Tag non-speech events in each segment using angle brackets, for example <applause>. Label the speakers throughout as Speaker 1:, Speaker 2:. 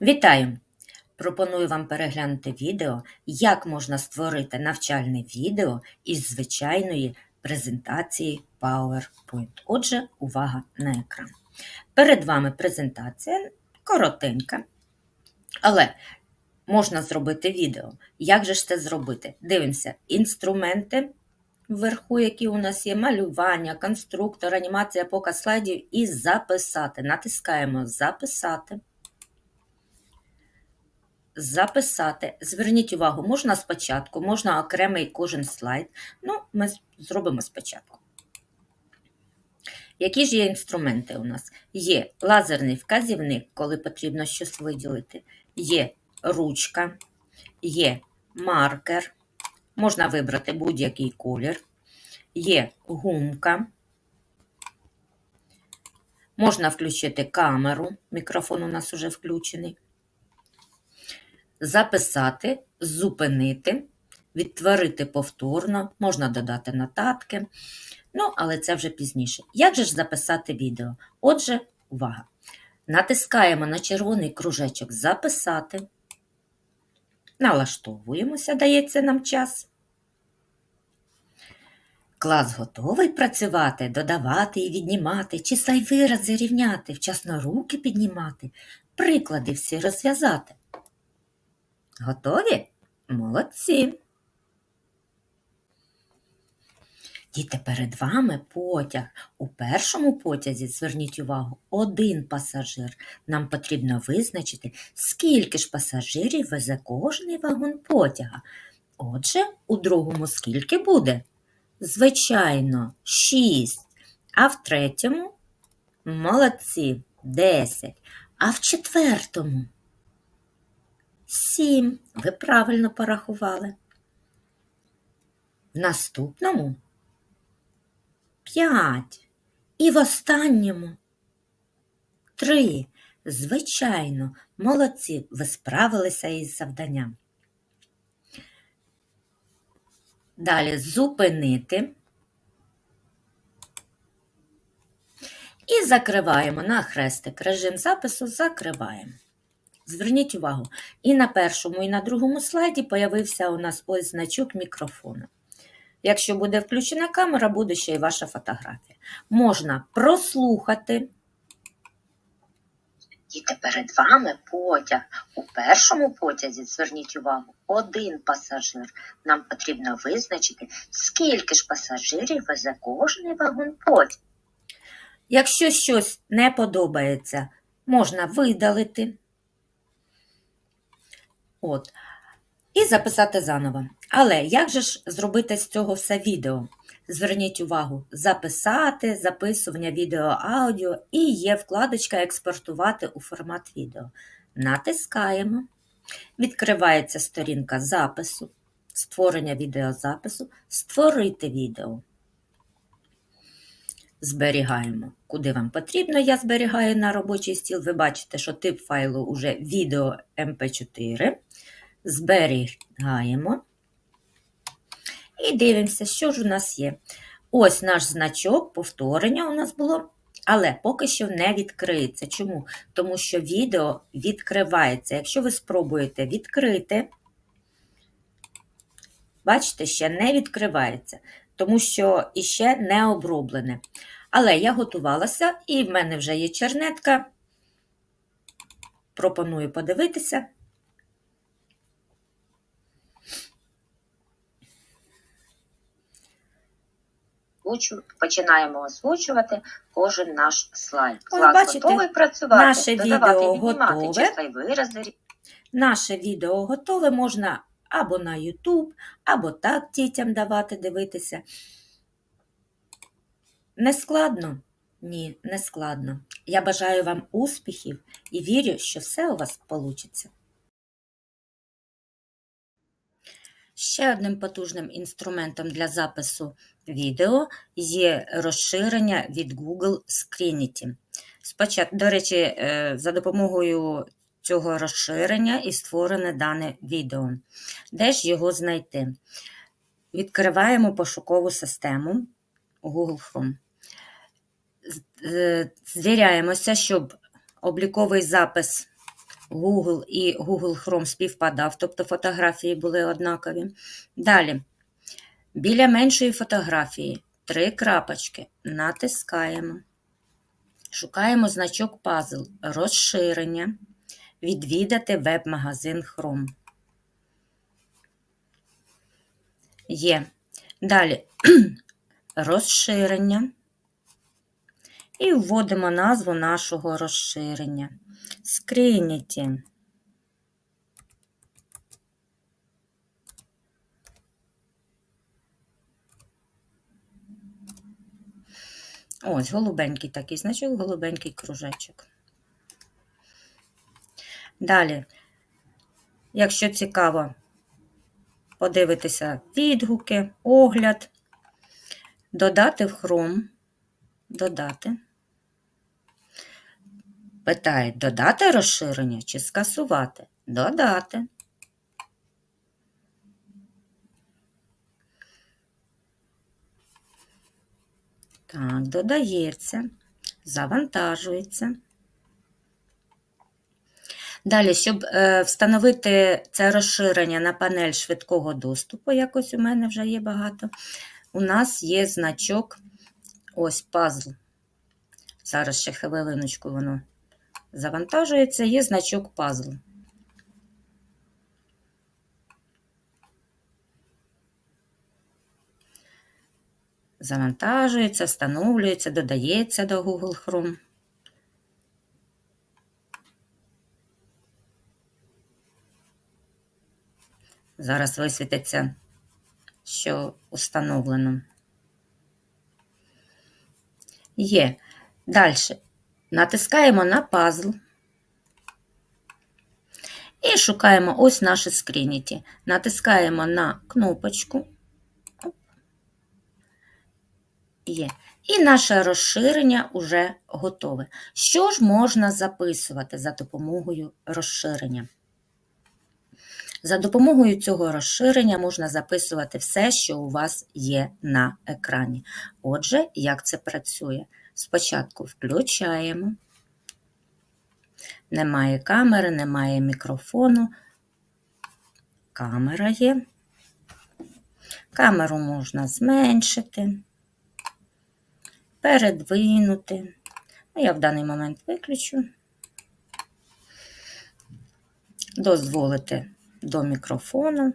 Speaker 1: Вітаю! Пропоную вам переглянути відео, як можна створити навчальне відео із звичайної презентації PowerPoint. Отже, увага на екран. Перед вами презентація коротенька, але можна зробити відео. Як же ж це зробити? Дивимося, інструменти вверху, які у нас є, малювання, конструктор, анімація, показ слайдів і записати. Натискаємо Записати. Записати. Зверніть увагу, можна спочатку, можна окремий кожен слайд. Ну, ми зробимо спочатку. Які ж є інструменти у нас? Є лазерний вказівник, коли потрібно щось виділити, є ручка, є маркер, можна вибрати будь-який колір, є гумка, можна включити камеру, мікрофон у нас вже включений записати, зупинити, відтворити повторно, можна додати нотатки, ну, але це вже пізніше. Як же ж записати відео? Отже, увага! Натискаємо на червоний кружечок Записати, налаштовуємося, дається нам час. Клас готовий працювати, додавати і віднімати, числа й вирази рівняти, вчасно руки піднімати, приклади всі розв'язати. Готові? Молодці. Діти, перед вами потяг. У першому потязі, зверніть увагу, один пасажир. Нам потрібно визначити, скільки ж пасажирів везе кожний вагон потяга. Отже, у другому скільки буде? Звичайно, шість. А в третьому молодці, десять. А в четвертому Сім. Ви правильно порахували. В наступному п'ять. І в останньому три. Звичайно, молодці, ви справилися із завданням. Далі зупинити. І закриваємо на хрестик. Режим запису закриваємо. Зверніть увагу, і на першому, і на другому слайді появився у нас ось значок мікрофона. Якщо буде включена камера, буде ще й ваша фотографія. Можна прослухати. Діти, перед вами потяг. У першому потязі, зверніть увагу, один пасажир. Нам потрібно визначити, скільки ж пасажирів везе кожний вагон потяг. Якщо щось не подобається, можна видалити. От. І записати заново. Але як же ж зробити з цього все відео? Зверніть увагу, записати, записування відео аудіо і є вкладочка Експортувати у формат відео. Натискаємо. Відкривається сторінка запису, створення відеозапису, створити відео. Зберігаємо, куди вам потрібно. Я зберігаю на робочий стіл. Ви бачите, що тип файлу вже відео MP4. Зберігаємо. І дивимося, що ж у нас є. Ось наш значок, повторення у нас було, але поки що не відкриється. Чому? Тому що відео відкривається. Якщо ви спробуєте відкрити, бачите, ще не відкривається тому що іще не оброблене. Але я готувалася, і в мене вже є чернетка. Пропоную подивитися. Починаємо озвучувати кожен наш слайд. Клас
Speaker 2: бачите,
Speaker 1: готовий працювати,
Speaker 2: наше
Speaker 1: додавати,
Speaker 2: відео готове.
Speaker 1: числа й вирази.
Speaker 2: Наше відео готове, можна або на YouTube, або так дітям давати дивитися. Не складно? Ні, не складно. Я бажаю вам успіхів і вірю, що все у вас вийде. Ще одним потужним інструментом для запису відео є розширення від Google Screenity. Спочатку, до речі, е, за допомогою цього розширення і створене дане відео. Де ж його знайти? Відкриваємо пошукову систему Google Chrome. Звіряємося, щоб обліковий запис
Speaker 1: Google і Google Chrome співпадав, тобто фотографії були однакові. Далі, біля меншої фотографії три крапочки натискаємо. Шукаємо значок пазл, розширення, відвідати веб-магазин Chrome. Є. Далі <clears throat> розширення. І вводимо назву нашого розширення. Screenity. Ось голубенький такий значок, голубенький кружечок. Далі, якщо цікаво, подивитися відгуки, огляд, додати в Chrome, додати. Питають, додати розширення чи скасувати? Додати. Так, додається, завантажується. Далі, щоб е, встановити це розширення на панель швидкого доступу, якось у мене вже є багато, у нас є значок, ось пазл. Зараз ще хвилиночку воно завантажується, є значок пазл. Завантажується, встановлюється, додається до Google Chrome. Зараз висвітиться, що установлено. Є. Далі. Натискаємо на пазл. І шукаємо ось наше Screenity. Натискаємо на кнопочку. Є. І наше розширення вже готове. Що ж можна записувати за допомогою розширення? За допомогою цього розширення можна записувати все, що у вас є на екрані. Отже, як це працює? Спочатку включаємо. Немає камери, немає мікрофону. Камера є. Камеру можна зменшити, передвинути. Ну, Я в даний момент виключу. Дозволити до мікрофону.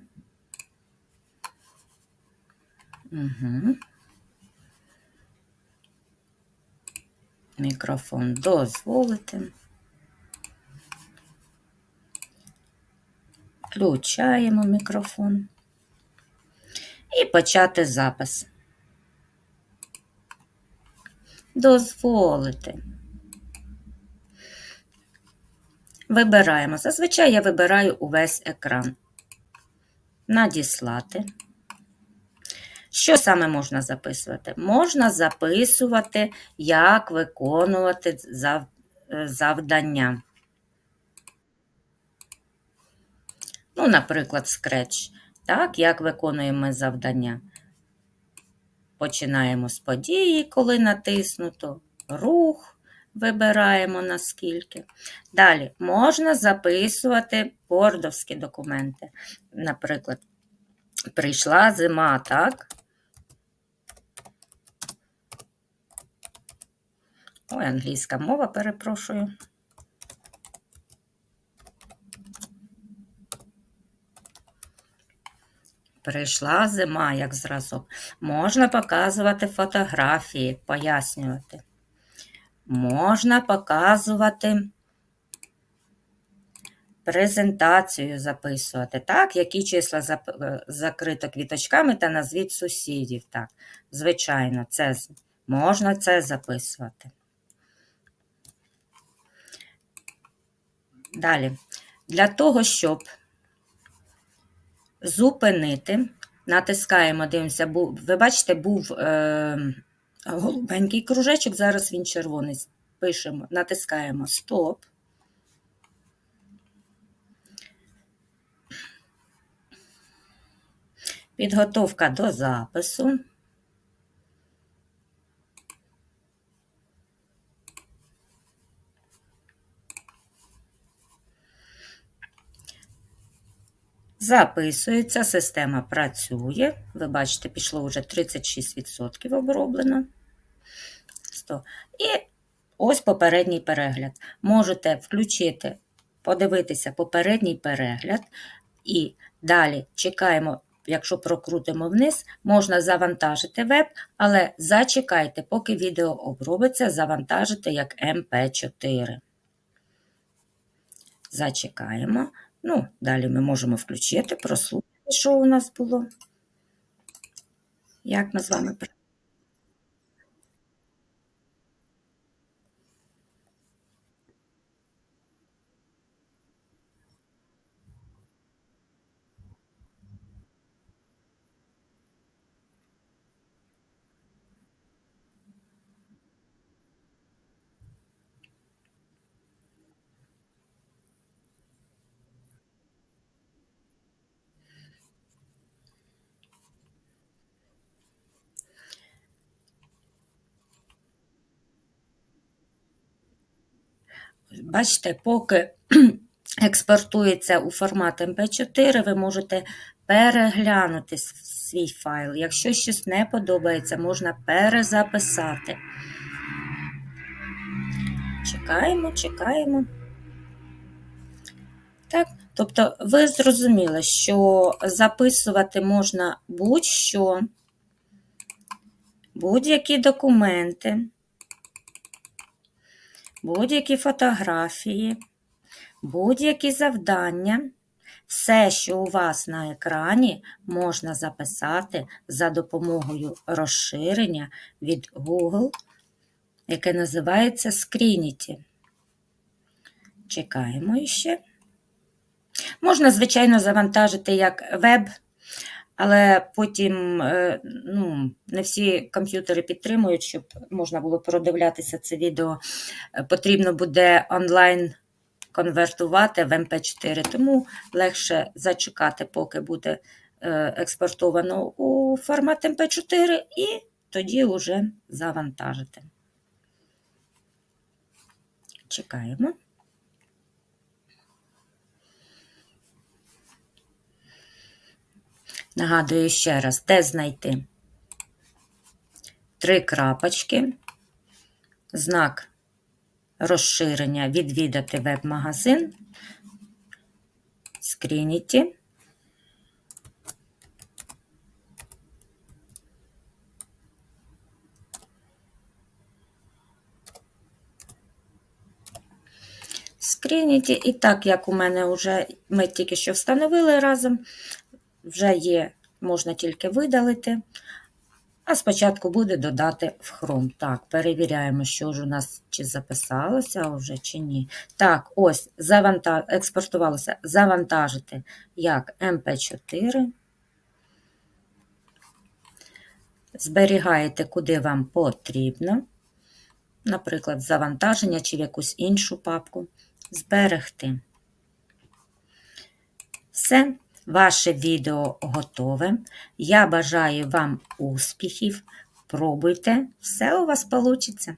Speaker 1: Угу. Мікрофон дозволити. Включаємо мікрофон і почати запис. Дозволити. Вибираємо. Зазвичай я вибираю увесь екран. Надіслати. Що саме можна записувати? Можна записувати, як виконувати завдання. Ну, наприклад, Scratch. Так, як виконуємо завдання? Починаємо з події, коли натиснуто, рух вибираємо наскільки. Далі можна записувати бордовські документи. Наприклад, прийшла зима, так? Ой, англійська мова, перепрошую. Прийшла зима, як зразок. Можна показувати фотографії, пояснювати. Можна показувати презентацію записувати. Так, які числа е, закрито квіточками та назвіть сусідів. Так, звичайно, це можна це записувати. Далі. Для того, щоб зупинити, натискаємо, дивимося, був, ви бачите, був е, голубенький кружечок, зараз він червоний. Пишемо, натискаємо стоп. Підготовка до запису. Записується, система працює. Ви бачите, пішло вже 36% оброблено. 100. І ось попередній перегляд. Можете включити, подивитися попередній перегляд. І далі чекаємо, якщо прокрутимо вниз, можна завантажити веб, але зачекайте, поки відео обробиться, завантажити як MP4. Зачекаємо. Ну, далі ми можемо включити, прослухати, що у нас було. Як ми з вами при- Бачите, поки <clears throat> експортується у формат MP4, ви можете переглянути свій файл. Якщо щось не подобається, можна перезаписати. Чекаємо, чекаємо. Так, тобто ви зрозуміли, що записувати можна будь-що, будь-які документи, будь-які фотографії, будь-які завдання. Все, що у вас на екрані, можна записати за допомогою розширення від Google, яке називається Screenity. Чекаємо ще. Можна, звичайно, завантажити як веб, але потім е, ну, не всі комп'ютери підтримують, щоб можна було продивлятися це відео. Е, Потрібно буде онлайн конвертувати в MP4, тому легше зачекати, поки буде е, експортовано у формат MP4, і тоді вже завантажити. Чекаємо. Нагадую ще раз, де знайти три крапочки, знак розширення відвідати веб-магазин, Screenity. Screenity. І так, як у мене вже ми тільки що встановили разом, вже є, можна тільки видалити. А спочатку буде додати в Chrome. Так, перевіряємо, що ж у нас чи записалося вже, чи ні. Так, ось заванта... експортувалося завантажити як MP4. Зберігаєте, куди вам потрібно. Наприклад, завантаження чи в якусь іншу папку. Зберегти. Все. Ваше відео готове. Я бажаю вам успіхів. Пробуйте, все у вас вийде.